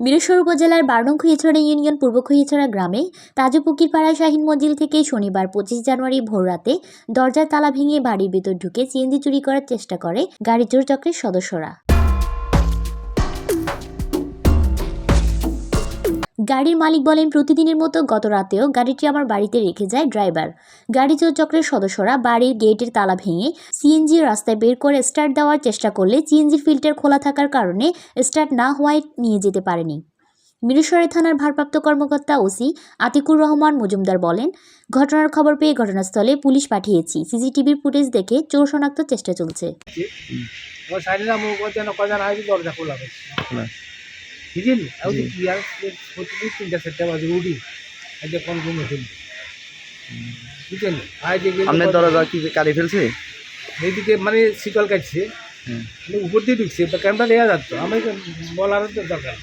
বীরেশ্বর উপজেলার বারনং ইউনিয়ন পূর্ব খুইছড়া গ্রামে তাজুপুকিরপাড়া শাহিন মজিল থেকে শনিবার পঁচিশ জানুয়ারি ভোররাতে দরজার তালা ভেঙে বাড়ির ভেতর ঢুকে সিএনজি চুরি করার চেষ্টা করে গাড়ি চোর চক্রের সদস্যরা। গাড়ির মালিক বলেন প্রতিদিনের মতো গত রাতেও গাড়িটি আমার বাড়িতে রেখে যায় ড্রাইভার। গাড়ি চোর চক্রের সদস্যরা বাড়ির গেটের তালা ভেঙে সিএনজি রাস্তায় বের করে স্টার্ট দেওয়ার চেষ্টা করলে সিএনজি ফিল্টার খোলা থাকার কারণে স্টার্ট না হওয়ায় নিয়ে যেতে পারেনি। মিরেশ্বরী থানার ভারপ্রাপ্ত কর্মকর্তা ওসি আতিকুর রহমান মজুমদার বলেন ঘটনার খবর পেয়ে ঘটনাস্থলে পুলিশ পাঠিয়েছি। সিসিটিভির ফুটেজ দেখে চোর শনাক্ত চেষ্টা চলছে। যে কি আর প্রতিদিন তিনটা চারটা বাজে উঠি আজকে কোন ঘুমে ফেলি বুঝলেন আর আপনার দরজা কি কাটি ফেলছে? এইদিকে মানে শীতল কাটছে। মানে উপর দিয়ে ঢুকছে ক্যামেরা দেওয়া যাচ্ছে আমি বলার দরকার।